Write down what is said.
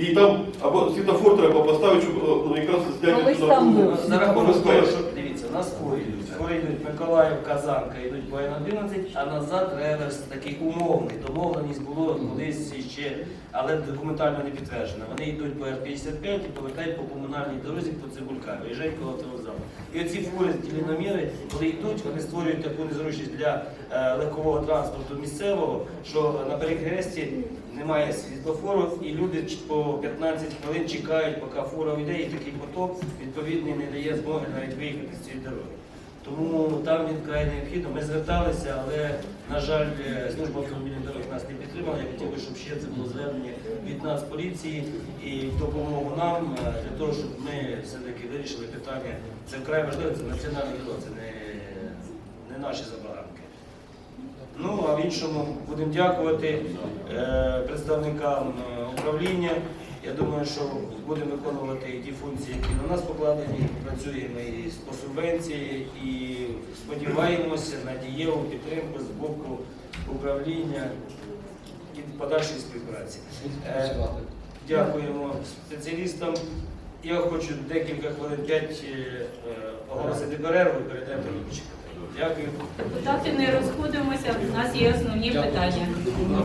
І там або світофор треба поставити, щоб о, ну, якраз Колись там був. За рахунок того, що фури йдуть. Миколаїв, Казанка, йдуть по Н11, а назад реверс такий умовний. Домовленість було колись ще, але документально не підтверджено. Вони йдуть по Р-55 і повертають по комунальній дорозі по Цибулька, виїжджають коло автовокзалу. І оці фури тіліноміри, коли йдуть, вони створюють таку незручність для е, легкового транспорту місцевого, що на перехресті немає світлофору, і люди по 15 хвилин чекають, поки фура йде, і такий поток відповідний не дає змоги навіть виїхати з цієї дороги. Тому там він край необхідно. Ми зверталися, але, на жаль, е, служба автомобільних дорог нас не підтримала. Я хотів би, щоб ще це було звернення від нас поліції і допомогу нам е, для того, щоб ми все-таки вирішили питання. Це вкрай важливо, це національне діло, це не, не наші забаганки. Ну, а в іншому будемо дякувати е, представникам е, управління. Я думаю, що будемо виконувати і ті функції, які на нас покладені. Працюємо і по субвенції, і сподіваємося на дієву підтримку з боку управління і подальшої співпраці. Е, Дякуємо спеціалістам. Я хочу декілька хвилин, п'ять е, оголосити перерву і перейдемо передати Дякую. Депутати не розходимося, в нас є основні питання.